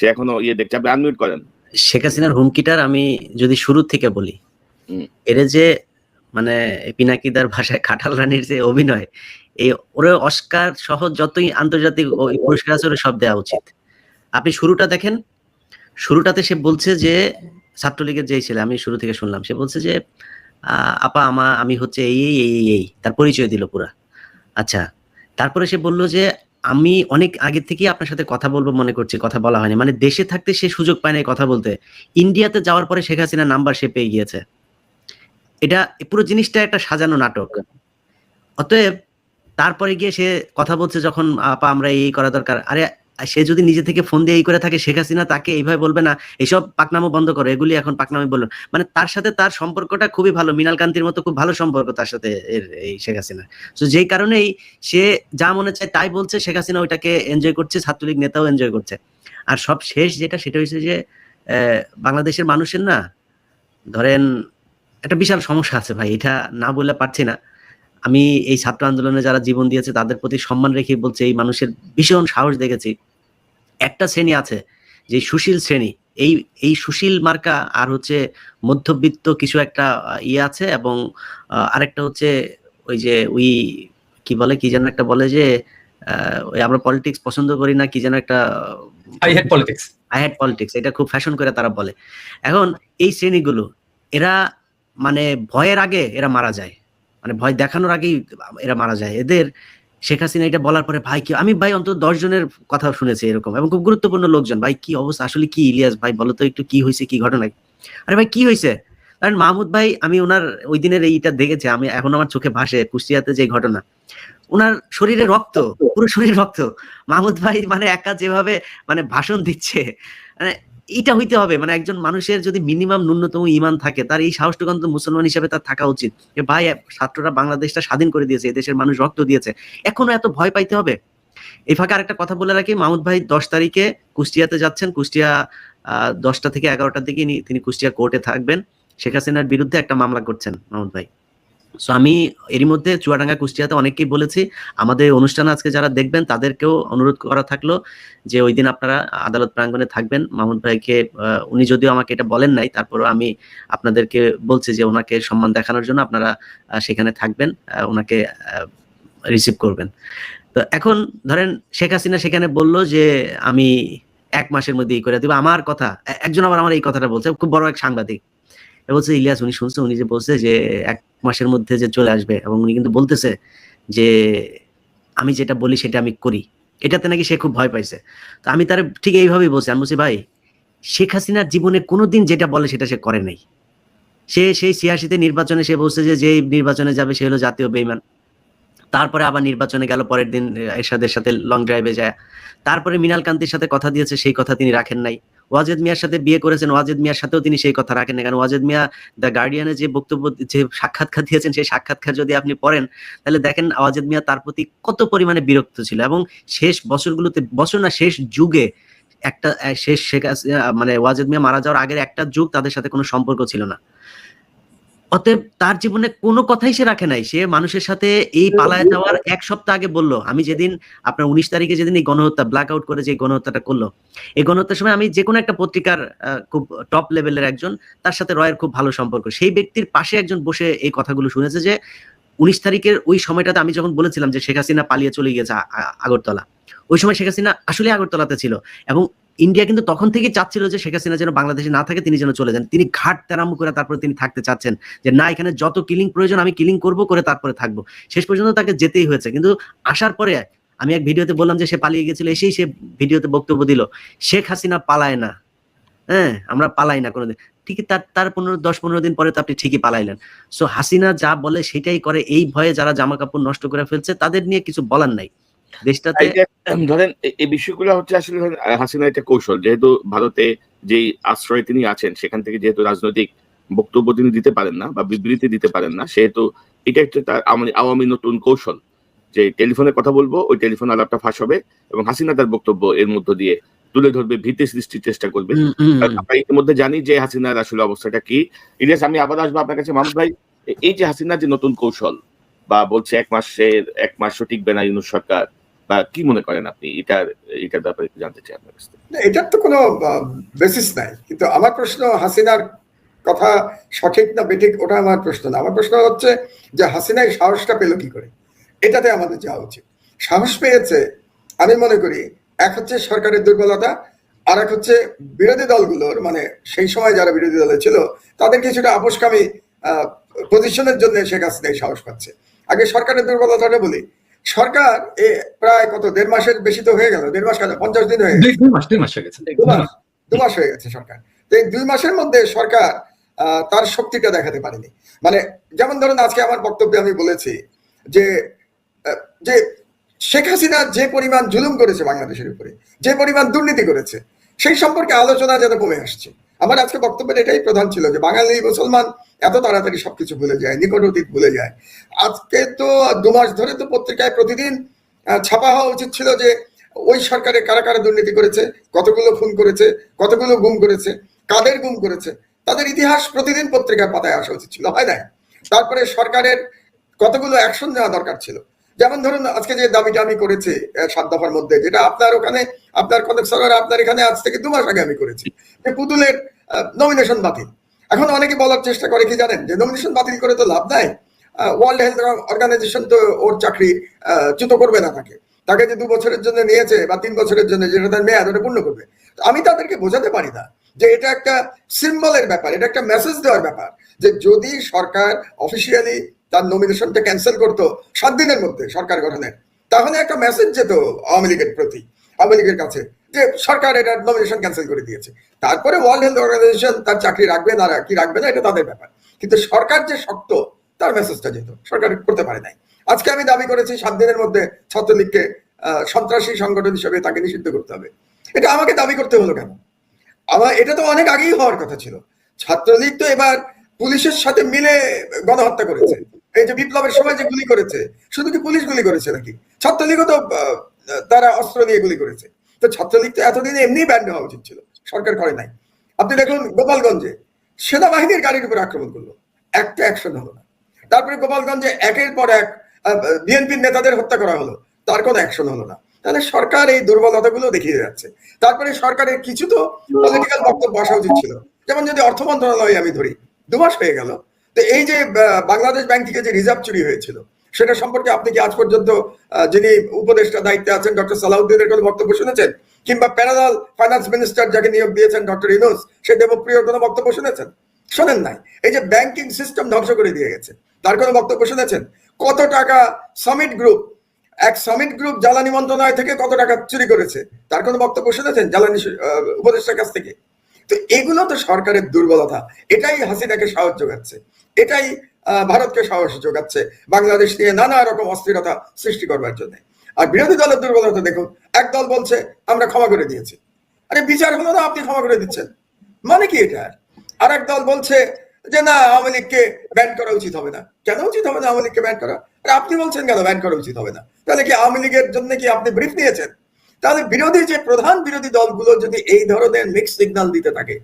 সে এখনও ইয়ে দেখছে আপনি আনমিউট করেন। শেখ হাসিনার হুমকিটার আমি যদি শুরু থেকে বলি। এর যে মানে পিনাকিদার ভাষায় খাটাল রানীর যে অভিনয় এই ওরে অস্কার সহ যতই আন্তর্জাতিক ওই পুরস্কার আছে ওরে সব দেওয়া উচিত। আপনি শুরুটা দেখেন শুরুটাতে সে বলছে যে ছাত্রলীগের যেই ছেলে আমি শুরু থেকে শুনলাম সে বলছে যে আহ, আপা আমা আমি হচ্ছে এই এই এই, এই। তার পরিচয় দিল পুরা। আচ্ছা তারপরে সে বলল যে আমি অনেক আগে থেকেই আপনার সাথে কথা বলব মনে করছি, কথা বলা হয়নি। মানে দেশে থাকতে সে সুযোগ পায় না কথা বলতে। ইন্ডিয়াতে যাওয়ার পরে শেখ হাসিনা নাম্বার সে পেয়ে গিয়েছে। এটা পুরো জিনিসটা একটা সাজানো নাটক। অতএব তারপরে গিয়ে সে কথা বলছে যখন, আপা, আমরা এই করা দরকার। আরে সে যদি নিজে থেকে ফোন দিয়ে এই করে থাকে, শেখ হাসিনা তাকে এইভাবে বলবে না, এইসব পাকনামো বন্ধ করো, এগুলি এখন পাকনামি বলল মানে তার সাথে তার সম্পর্কটা খুবই ভালো মিনাল কান্তির মতো খুব ভালো সম্পর্ক তার সাথে এই শেখ হাসিনা তো যেই কারণেই সে যা মনে চায় তাই বলছে, শেখ হাসিনা ওইটাকে এনজয় করছে, ছাত্রলীগ নেতাও এনজয় করছে। আর সব শেষ যেটা, সেটা হচ্ছে যে বাংলাদেশের মানুষের না, ধরেন একটা বিশাল সমস্যা আছে ভাই, এটা না বললে পারছি না। আমি এই ছাত্র আন্দোলনে যারা জীবন দিয়েছে, তাদের প্রতি সম্মান রেখে বলছে, এই মানুষের ভীষণ সাহস দেখেছি। একটা শ্রেণি আছে যে সুশীল শ্রেণি। এই এই সুশীল মার্কা আর হচ্ছে মধ্যবিত্ত কিছু একটা ইয়ে আছে এবং আরেকটা হচ্ছে ওই যে ওই কি বলে কি যেন একটা বলে যে আমরা পলিটিক্স পছন্দ করি না কি যেন একটা I had politics I had politics এটা খুব ফ্যাশন করে তারা বলে। এখন এই শ্রেণীগুলো এরা মানে ভয়ের আগে এরা মারা যায়। মানে ভয় দেখানোর আগেই এরা মারা যায়। এদের শেখ হাসিনা এটা বলার পরে, ভাই, কি আমি, ভাই, অন্তত দশ জনের কথা শুনেছি এরকম এবং খুব গুরুত্বপূর্ণ লোকজন। ভাই, কি অবস্থা? আসলে কি, ইলিয়াস? ভাই, বলো তো একটু কি হয়েছে, কি ঘটনা আরে ভাই, কি হয়েছে? কারণ মাহমুদ ভাই, আমি ওনার ওই দিনের এইটা দেখেছি, আমি এখন আমার চোখে ভাসে কুষ্টিয়াতে যে ঘটনা, ওনার শরীরে রক্ত, পুরো শরীর রক্ত। মাহমুদ ভাই মানে একা যেভাবে মানে ভাষণ দিচ্ছে মানে এটা হইতে হবে। মানে একজন মানুষের যদি মিনিমাম ন্যূনতম ইমান থাকে তার এই সাহসটুকান তো মুসলমান হিসেবে তার থাকা উচিত। যে ভাই ছাত্ররা বাংলাদেশটা স্বাধীন করে দিয়েছে দেশের মানুষ রক্ত দিয়েছে। এখনও এত ভয় পাইতে হবে? এই ফাঁকে আরেকটা কথা বলে রাখি মাহমুদ ভাই দশ তারিখে কুষ্টিয়াতে যাচ্ছেন। কুষ্টিয়া আহ, দশটা থেকে এগারোটার দিকে তিনি কুষ্টিয়া কোর্টে থাকবেন। শেখ হাসিনার বিরুদ্ধে একটা মামলা করছেন মাহমুদ ভাই। সো আমি এরই মধ্যে চুয়াডাঙ্গা, কুষ্টিয়াতে অনেককেই বলেছি, আমাদের অনুষ্ঠান আজকে যারা দেখবেন, তাদেরকেও অনুরোধ করা থাকল যে ওই দিন আপনারা আদালত প্রাঙ্গণে থাকবেন। মাহমুদ ভাইকে উনি যদিও আমাকে এটা বলেন নাই, তারপরও আমি আপনাদেরকে বলছি যে ওনাকে সম্মান দেখানোর জন্য আপনারা সেখানে থাকবেন ওনাকে রিসিভ করবেন। তো এখন ধরেন শেখ হাসিনা সেখানে বলল যে আমি এক মাসের মধ্যে ই করে দিব। আমার কথা একজন আবার আমার এই কথাটা বলছে, খুব বড় এক সাংবাদিক। বলছে, ইলিয়াস, উনি শুনছে উনি যে বলছে যে এক মাসের মধ্যে যে চলে আসবে এবং উনি কিন্তু বলতেছে যে, আমি যেটা বলি সেটা আমি করি। এটাতে নাকি সে খুব ভয় পাইছে। তো আমি তার ঠিক এইভাবেই বলছি আমি বলছি ভাই, শেখ হাসিনার জীবনে কোনোদিন যেটা বলে সেটা সে করে নাই। সে সেই ছিয়াশিতে নির্বাচনে সে বলছে যে, যেই নির্বাচনে যাবে সে হলো জাতীয় বেইমান। তারপরে আবার নির্বাচনে গেল, পরের দিন এরশাদের সাথে লং ড্রাইভে যায়। তারপরে মিনাল কান্তির সাথে কথা দিয়েছে, সেই কথা তিনি রাখেন নাই। ওয়াজেদ মিয়ার সাথে বিয়ে করেছেন, ওয়াজেদ মিয়ার সাথেও তিনি সেই কথা রাখেন না। কারণ ওয়াজেদ মিয়া দ্য গার্ডিয়ানে যে বক্তব্য, যে সাক্ষাৎকার দিয়েছেন, সেই সাক্ষাৎকার যদি আপনি পড়েন, তাহলে দেখেন ওয়াজেদ মিয়া তার প্রতি কত পরিমাণে বিরক্ত ছিল। এবং শেষ বছরগুলোতে, বছর না, শেষ যুগে একটা শেষ, শেখ মানে ওয়াজেদ মিয়া মারা যাওয়ার আগের একটা যুগ তাদের সাথে কোনো সম্পর্ক ছিল না। অতএব তার জীবনে কোনো কথাই সে রাখে নাই। সে মানুষের সাথে এই পালায় যাওয়ার এক সপ্তাহ আগে বলল আমি যেদিন আপনার উনিশ তারিখে যেদিন এই গণহত্যা ব্ল্যাক আউট করে যে গণহত্যাটা করল এই গণহত্যার সময় আমি যে কোনো একটা পত্রিকার খুব টপ লেভেলের একজন তার সাথে রয়ের খুব ভালো সম্পর্ক। সেই ব্যক্তির পাশে একজন বসে এই কথাগুলো শুনেছে যে উনিশ তারিখের ওই সময়টাতে আমি যখন বলেছিলাম যে শেখ হাসিনা পালিয়ে চলে গেছে আগরতলা, ওই সময় শেখ হাসিনা আসলে আগরতলাতে ছিল এবং ইন্ডিয়া কিন্তু তখন থেকে চাচ্ছিল যে শেখ হাসিনা যেন বাংলাদেশে না থাকে তিনি যেন চলে যান। তিনি ঘাট তেরাম করে তারপরে তিনি থাকতে চাচ্ছেন যে না, এখানে যত কিলিং প্রয়োজন আমি কিলিং করব করে তারপরে থাকব। শেষ পর্যন্ত তাকে যেতেই হয়েছে। কিন্তু আসার পরে আমি এক ভিডিওতে বললাম যে সে পালিয়ে গেছিল এসেই সে ভিডিওতে বক্তব্য দিল, শেখ হাসিনা পালায় না। হ্যাঁ আমরা পালাই না কোনোদিন। ঠিকই তার তার পনেরো দশ পনেরো দিন পরে তো আপনি ঠিকই পালাইলেন। সো হাসিনা যা বলে সেটাই করে এই ভয়ে যারা জামা কাপড় নষ্ট করে ফেলছে তাদের নিয়ে কিছু বলার নাই। দেশটাতে যে, ধরেন এই বিষয়গুলো হচ্ছে আসলে হাসিনা একটা কৌশল। যেহেতু ভারতে যেই আশ্রয়ে তিনি আছেন সেখান থেকে যেহেতু রাজনৈতিক বক্তব্য তিনি দিতে পারেন না বা বিবৃতি দিতে পারেন না সেহেতু এটা একটা তার আওয়ামী নতুন কৌশল। যে টেলিফোনে কথা বলব ওই টেলিফোন আলাপটা ফাঁস হবে এবং হাসিনা তার বক্তব্য এর মধ্য দিয়ে তুলে ধরবে ভীতি সৃষ্টির চেষ্টা করবে। আমরা ইতিমধ্যে জানি যে হাসিনার আসলে অবস্থাটা কি। ইলিয়াস আমি আবার আসব আপনার কাছে মাহমুদ ভাই এই যে হাসিনার যে নতুন কৌশল বা বলছে এক মাসের এক মাসও টিকবে না ইউনুস সরকার বা কি মনে করেন আপনি? এটার এটার ব্যাপারে একটু জানতে চাই আপনার কাছ থেকে। এটার তো কোনো বেসিস নাই। কিন্তু আমার প্রশ্ন হাসিনার কথা সঠিক না বেঠিক ওটা আমার প্রশ্ন না। আমার প্রশ্ন হচ্ছে যে হাসিনা এই সাহসটা পেল কি করে? এটাতে আমাদের যাওয়া উচিত। সাহস পেয়েছে আমি মনে করি এক হচ্ছে সরকারের দুর্বলতা আর এক হচ্ছে বিরোধী দলগুলোর মানে সেই সময় যারা বিরোধী দলে ছিল তাদের কিছুটা আপোষকামী পজিশনের জন্য শেখ হাসিনা সাহস পাচ্ছে। আগে সরকারের দুর্বলতাটা বলি। সরকার এ প্রায় কত দেড় মাসের বেশি তো হয়ে গেল দেড় মাস কেন? পঞ্চাশ দিন হয়ে গেছে। দু মাস হয়ে গেছে সরকার। তো এই দুই মাসের মধ্যে সরকার তার শক্তিটা দেখাতে পারেনি। মানে যেমন ধরুন আজকে আমার বক্তব্যে আমি বলেছি যে যে শেখ হাসিনা যে পরিমাণ জুলুম করেছে বাংলাদেশের উপরে, যে পরিমাণ দুর্নীতি করেছে, সেই সম্পর্কে আলোচনা যেন কমে আসছে। আমার আজকে বক্তব্যের এটাই প্রধান ছিল যে বাঙালি মুসলমান এত তাড়াতাড়ি সবকিছু ভুলে যায়, নিকট অতীত ভুলে যায়। আজকে তো দু মাস ধরে তো পত্রিকায় প্রতিদিন ছাপা হওয়া উচিত ছিল যে ওই সরকারে কারা কারা দুর্নীতি করেছে, কতগুলো খুন করেছে, কতগুলো গুম করেছে, কাদের গুম করেছে, তাদের ইতিহাস প্রতিদিন পত্রিকার পাতায় আসা উচিত ছিল, হয় নাই? তারপরে সরকারের কতগুলো অ্যাকশন নেওয়া দরকার ছিল যেমন ধরুন, আজকে যে দাবিটা আমি করেছি সাত দফার মধ্যে, যেটা আপনার ওখানে, আপনার কনক সরকার আপনার এখানে আজ থেকে দু মাস আগে আমি করেছি, যে পুতুলের নমিনেশন বাতিল। এখন অনেকে বলার চেষ্টা করে কি জানেন, যে নমিনেশন বাতিল করে তো লাভ নাই। ওয়ার্ল্ড হেলথ অর্গানাইজেশন তো ওর চাকরি চ্যুত করবে না তাকে। তাকে যে দু বছরের জন্য নিয়েছে বা তিন বছরের জন্য, যেটা তার মেয়াদ, ওটা পূর্ণ করবে। আমি তাদেরকে বোঝাতে পারি না যে এটা একটা সিম্বলের ব্যাপার, এটা একটা মেসেজ দেওয়ার ব্যাপার। যে যদি সরকার অফিসিয়ালি তার নমিনেশনটা ক্যান্সেল করতো সাত দিনের মধ্যে সরকার গঠনের তাহলে একটা মেসেজ যেত আওয়ামী লীগের প্রতি, আওয়ামী লীগের কাছে, যে সরকার এটা নমিনেশন ক্যান্সেল করে দিয়েছে। তারপরে ওয়ার্ল্ড হেলথ অর্গানাইজেশন তার চাকরি রাখবে না, কি রাখবে না, এটা তাদের ব্যাপার। কিন্তু সরকার যে শক্ত, তার মেসেজটা যেত, সরকার করতে পারে নাই। আজকে আমি দাবি করেছি সাত দিনের মধ্যে ছাত্রলীগকে সন্ত্রাসী সংগঠন হিসেবে তাকে নিষিদ্ধ করতে হবে। এটা আমাকে দাবি করতে হলো কেন? আমার, এটা তো অনেক আগেই হওয়ার কথা ছিল। ছাত্রলীগ তো এবার পুলিশের সাথে মিলে গণহত্যা করেছে। এই যে বিপ্লবের সময় যে গুলি করেছে, শুধু কি পুলিশ গুলি করেছে নাকি? ছাত্রলীগও তো তারা অস্ত্র দিয়ে গুলি করেছে। তো ছাত্রলীগ তো এতদিন এমনি ব্যান্ড হওয়া উচিত ছিল, সরকার করে নাই। আপনি দেখুন গোপালগঞ্জে, সেনাবাহিনীর গাড়ির উপর আক্রমণ করল। একটা অ্যাকশন হলো না। তারপরে গোপালগঞ্জে একের পর এক বিএনপির নেতাদের হত্যা করা হলো। তার কোনো অ্যাকশন হলো না। তাহলে সরকার এই দুর্বলতাগুলো দেখিয়ে যাচ্ছে। তারপরে সরকারের কিছু তো পলিটিক্যাল বক্তব্য আসা উচিত ছিল। যেমন যদি অর্থ মন্ত্রণালয় আমি ধরি দু মাস হয়ে গেল। তো এই যে বাংলাদেশ ব্যাংক থেকে যে রিজার্ভ চুরি হয়েছিল, সেটা সম্পর্কে আপনি কি আজ পর্যন্ত যিনি উপদেষ্টা দায়িত্বে আছেন ডক্টর সালাউদ্দিনের কোনো বক্তব্য শুনেছেন? কিংবা প্যারালাল ফাইন্যান্স মিনিস্টার যাকে নিয়োগ দিয়েছেন ডক্টর ইনুস সে দেবপ্রিয়র কোনো বক্তব্য শুনেছেন? শোনেন নাই। এই যে ব্যাংকিং সিস্টেম ধ্বংস করে দিয়ে গেছে, তার কোনো বক্তব্য শুনেছেন? কত টাকা সামিট গ্রুপ, এক সামিট গ্রুপ জ্বালানি মন্ত্রণালয় থেকে কত টাকা চুরি করেছে, তার কোনো বক্তব্য শুনেছেন? জ্বালানি উপদেষ্টার কাছ থেকে? তো এগুলো তো সরকারের দুর্বলতা। এটাই হাসিনাকে সাহস যোগাচ্ছে। এটাই ভারতকে সাহস যোগাচ্ছে বাংলাদেশ নিয়ে নানা রকম অস্থিরতা সৃষ্টি করবার জন্য। আর বিরোধী দলের দুর্বলতা দেখুন, এক দল বলছে, আমরা ক্ষমা করে দিয়েছি। আরে বিচার হলো না, আপনি ক্ষমা করে দিচ্ছেন। মানে কি এটা? আর এক দল বলছে যে, না, আওয়ামী লীগকে ব্যান করা উচিত হবে না। কেন উচিত হবে না আওয়ামী লীগকে ব্যান করা? আপনি বলছেন কেন ব্যান করা উচিত হবে না? তাহলে কি আওয়ামী লীগের জন্য কি আপনি ব্রিফ নিয়েছেন তাহলে বিরোধী যে প্রধান বিরোধী দলগুলো যদি এই ধরনের মিক্স সিগন্যাল দিতে থাকে,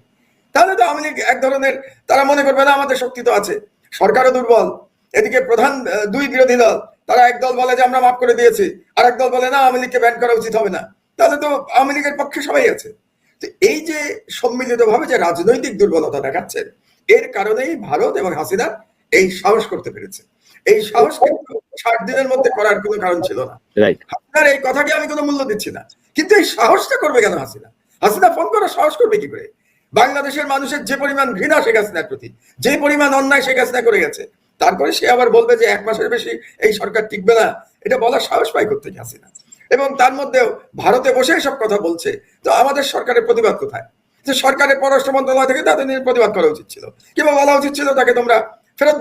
তাহলে তো আওয়ামী লীগ এক ধরনের, তারা মনে করবে, না, আমাদের শক্তি তো আছে, সরকারও দুর্বল। এদিকে প্রধান দুই বিরোধী দল, তারা এক দল বলে যে, আমরা মাফ করে দিয়েছি। আর এক দল বলে, না, আওয়ামী লীগকে ব্যান করা উচিত হবে না। তাহলে তো আওয়ামী লীগের পক্ষে সবাই আছে। তো এই যে সম্মিলিত ভাবে যে রাজনৈতিক দুর্বলতা দেখাচ্ছে, এর কারণেই ভারত এবং হাসিনা এই সাহস করতে পেরেছে। এই সাহস কিন্তু ষাট দিনের মধ্যে করার কোনো কারণ ছিল না। হাসিনার এই কথাকে আমি কোনো মূল্য দিচ্ছি না। কিন্তু এই সাহসটা করবে কেন হাসিনা? হাসিনা ফোন করার সাহস করবে কি করে? বাংলাদেশের মানুষের যে পরিমাণ ঘৃণা শেখ হাসিনার প্রতি যে পরিমাণ অন্যায় শেখ হাসিনা করে গেছে তারপরে সে আবার বলবে যে এক মাসের বেশি এই সরকার টিকবে না। এটা বলার সাহস পাই করতে হাসিনা? এবং তার মধ্যেও ভারতে বসে সব কথা বলছে তো আমাদের সরকারের প্রতিবাদ কোথায়? যে সরকারের পররাষ্ট্র মন্ত্রণালয় থেকে তাদের প্রতিবাদ করা উচিত ছিল। কিংবা বলা উচিত ছিল তাকে তোমরা ফেরত